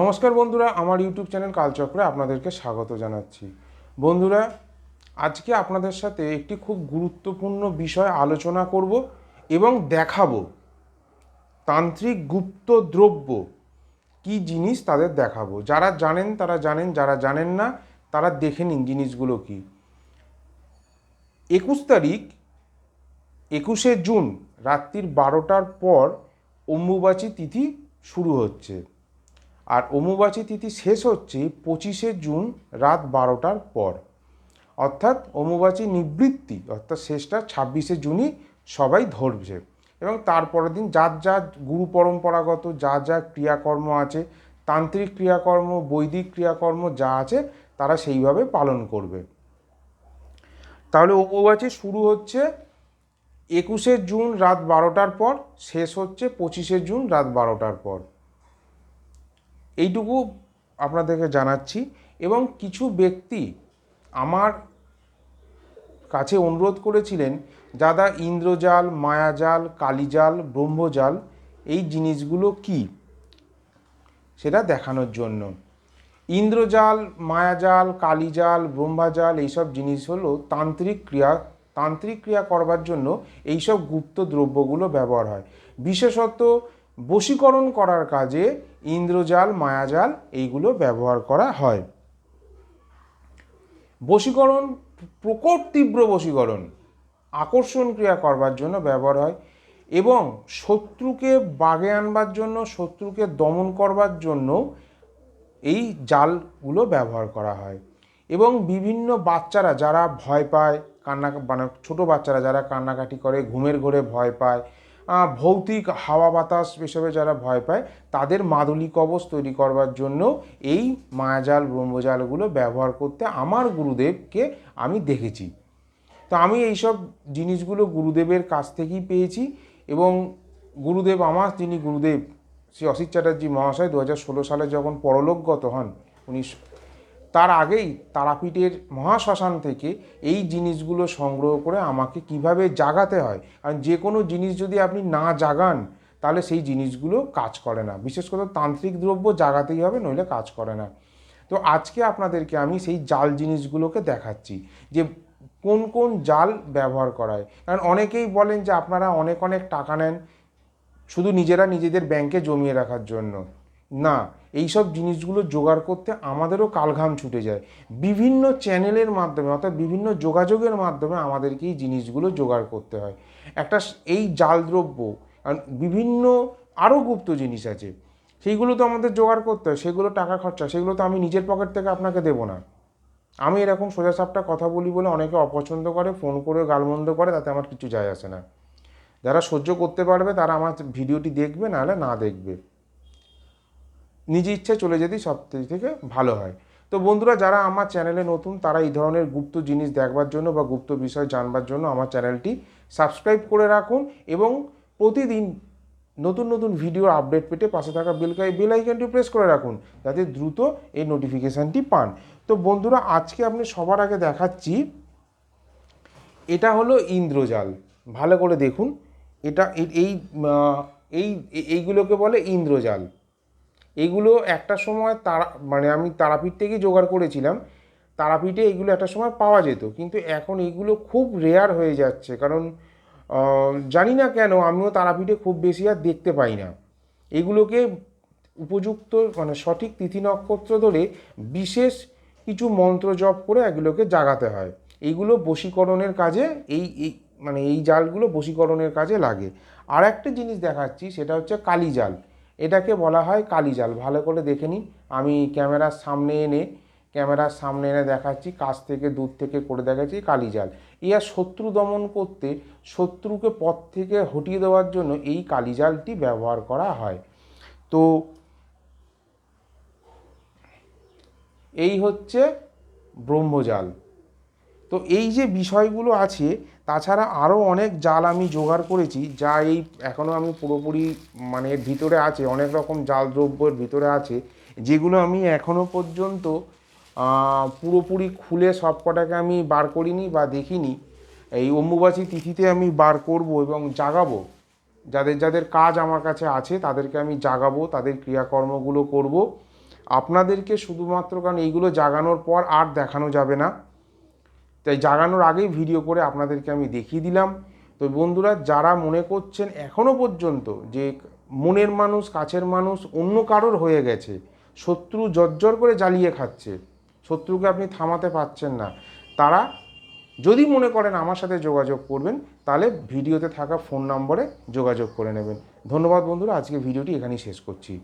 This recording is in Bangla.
নমস্কার বন্ধুরা, আমার ইউটিউব চ্যানেল কালচক্রে আপনাদেরকে স্বাগত জানাচ্ছি। বন্ধুরা, আজকে আপনাদের সাথে একটি খুব গুরুত্বপূর্ণ বিষয় আলোচনা করব এবং দেখাবো। তান্ত্রিক গুপ্ত দ্রব্য কি জিনিস তাদের দেখাবো। যারা জানেন তারা জানেন, যারা জানেন না তারা দেখে নিন জিনিসগুলো কি। একুশ তারিখ, একুশে জুন, রাত্রির বারোটার পর অম্বুবাচী তিথি শুরু হচ্ছে। আর অম্বুবাচী তিথি শেষ হচ্ছে পঁচিশে জুন রাত বারোটার পর। অর্থাৎ অম্বুবাচী নিবৃত্তি, অর্থাৎ শেষটা ছাব্বিশে জুনই সবাই ধরছে এবং তারপরের দিন যার যা গুরু পরম্পরাগত যা যা ক্রিয়াকর্ম আছে, তান্ত্রিক ক্রিয়াকর্ম, বৈদিক ক্রিয়াকর্ম যা আছে, তারা সেইভাবে পালন করবে। তাহলে অম্বুবাচী শুরু হচ্ছে একুশে জুন রাত বারোটার পর, শেষ হচ্ছে পঁচিশে জুন রাত বারোটার পর। এইটুকু আপনাদেরকে জানাচ্ছি এবং কিছু ব্যক্তি আমার কাছে অনুরোধ করেছিলেন, দাদা, ইন্দ্রজাল, মায়াজাল, কালীজাল, ব্রহ্মজাল, এই জিনিসগুলো কি? সেটা দেখানোর জন্য। ইন্দ্রজাল, মায়াজাল, কালীজাল, ব্রহ্মাজাল, এইসব জিনিস হলো তান্ত্রিক ক্রিয়া তান্ত্রিক ক্রিয়া করবার জন্য এইসব গুপ্ত দ্রব্যগুলো ব্যবহার হয়। বিশেষত বশীকরণ করার কাজে ইন্দ্রজাল, মায়াজাল এইগুলো ব্যবহার করা হয়। বশীকরণ প্রকট তীব্র বশীকরণ আকর্ষণ ক্রিয়া করবার জন্য ব্যবহার হয় এবং শত্রুকে বাগে আনবার জন্য, শত্রুকে দমন করবার জন্য এই জালগুলো ব্যবহার করা হয়। এবং বিভিন্ন বাচ্চারা যারা ভয় পায়, কান্না মানে ছোটো বাচ্চারা যারা কান্নাকাটি করে, ঘুমের ঘোরে ভয় পায় ভৌতিক হাওয়া বাতাস এসবে যারা ভয় পায়, তাদের মাদুলি কবচ তৈরি করবার জন্য এই মায়াজাল ব্রহ্মজালগুলো ব্যবহার করতে আমার গুরুদেবকে আমি দেখেছি। তো আমি এইসব জিনিসগুলো গুরুদেবের কাছ থেকেই পেয়েছি এবং গুরুদেব আমার, যিনি গুরুদেব, শ্রী অসিত চ্যাটার্জি মহাশয়, দু হাজার ষোলো সালে যখন পরলোকগত হন উনি তার আগেই তারাপীঠের মহাশ্মশান থেকে এই জিনিসগুলো সংগ্রহ করে আমাকে কীভাবে জাগাতে হয়। কারণ যে কোনো জিনিস যদি আপনি না জাগান, তাহলে সেই জিনিসগুলো কাজ করে না। বিশেষ করে তান্ত্রিক দ্রব্য জাগাতেই হবে, নইলে কাজ করে না। তো আজকে আপনাদেরকে আমি সেই জাল জিনিসগুলোকে দেখাচ্ছি, যে কোন কোন জাল ব্যবহার করায় কারণ অনেকেই বলেন যে আপনারা অনেক অনেক টাকা নেন, শুধু নিজেরা নিজেদের ব্যাংকে জমিয়ে রাখার জন্য। না এই সব জিনিসগুলো জোগাড় করতে আমাদেরও কালঘাম ছুটে যায়। বিভিন্ন চ্যানেলের মাধ্যমে অর্থাৎ বিভিন্ন যোগাযোগের মাধ্যমে আমাদেরকে এই জিনিসগুলো জোগাড় করতে হয়। একটা এই জাল দ্রব্য বিভিন্ন আরও গুপ্ত জিনিস আছে, সেইগুলো তো আমাদের জোগাড় করতে হয়, সেগুলো টাকা খরচা, সেগুলো তো আমি নিজের পকেট থেকে আপনাকে দেবো না। আমি এরকম সোজাসাপটা কথা বলি বলে অনেকে অপছন্দ করে, ফোন করে গালমন্দ করে, তাতে আমার কিছু যায় আসে না। যারা সহ্য করতে পারবে, তারা আমার ভিডিওটি দেখবে, নাহলে না দেখবে। নিজে ইচ্ছে চলে যেতেই সব থেকে ভালো হয়। তো বন্ধুরা, যারা আমার চ্যানেলে নতুন, তারা এই ধরনের গুপ্ত জিনিস দেখবার জন্য বা গুপ্ত বিষয় জানবার জন্য আমার চ্যানেলটি সাবস্ক্রাইব করে রাখুন এবং প্রতিদিন নতুন নতুন ভিডিওর আপডেট পেতে পাশে থাকা বেলকাই বেল আইকনটি প্রেস করে রাখুন যাতে দ্রুত এই নোটিফিকেশানটি পান। তো বন্ধুরা, আজকে আপনি সবার আগে দেখাচ্ছি, এটা হলো ইন্দ্রজাল। ভালো করে দেখুন, এটা এই এই এই এইগুলোকে বলে ইন্দ্রজাল। এগুলো একটা সময় তারা মানে আমি তারাপীঠ থেকেই জোগাড় করেছিলাম, তারাপীঠে এগুলো একটা সময় পাওয়া যেত। কিন্তু এখন এইগুলো খুব রেয়ার হয়ে যাচ্ছে, কারণ জানি না কেন আমিও তারাপীঠে খুব বেশি আর দেখতে পাই না। এগুলোকে উপযুক্ত মানে সঠিক তিথি নক্ষত্র ধরে বিশেষ কিছু মন্ত্র জপ করে এগুলোকে জাগাতে হয়। এইগুলো বশীকরণের কাজে, এই এই মানে এই জালগুলো বশীকরণের কাজে লাগে। আর একটা জিনিস দেখাচ্ছি, সেটা হচ্ছে কালী জাল এটাকে বলা হয় কালী জাল ভালো করে দেখে নিন আমি ক্যামেরার সামনে এনে, ক্যামেরার সামনে এনে দেখাচ্ছি, কাছ থেকে দূর থেকে করে দেখাচ্ছি কালী জাল ইয়া শত্রু দমন করতে, শত্রুকে পথ থেকে হটিয়ে দেওয়ার জন্য এই কালী জালটি ব্যবহার করা হয়। তো এই হচ্ছে ব্রহ্মজাল। তো এই যে বিষয়গুলো আছে তাছাড়া আরও অনেক জাল আমি জোগাড় করেছি, যা এই এখনও আমি পুরোপুরি মানে ভিতরে আছে, অনেক রকম জাল দ্রব্যের ভিতরে আছে, যেগুলো আমি এখনও পর্যন্ত পুরোপুরি খুলে সব কটাকে আমি বার করিনি বা দেখিনি। এই অম্বুবাচী তিথিতে আমি বার করব এবং জাগাবো। যাদের যাদের কাজ আমার কাছে আছে, তাদেরকে আমি জাগাবো, তাদের ক্রিয়াকর্মগুলো করব। আপনাদেরকে শুধুমাত্র কারণ এইগুলো জাগানোর পর আর দেখানো যাবে না। তাই জাগানোর আগেই ভিডিও করে আপনাদেরকে আমি দেখিয়ে দিলাম। তো বন্ধুরা, যারা মনে করছেন এখনও পর্যন্ত যে মনের মানুষ, কাছের মানুষ অন্য কারোর হয়ে গেছে, শত্রু জর্জর করে জ্বালিয়ে খাচ্ছে, শত্রুকে আপনি থামাতে পারছেন না, তারা যদি মনে করেন আমার সাথে যোগাযোগ করবেন, তাহলে ভিডিওতে থাকা ফোন নম্বরে যোগাযোগ করে নেবেন। ধন্যবাদ বন্ধুরা, আজকে ভিডিওটি এখানেই শেষ করছি।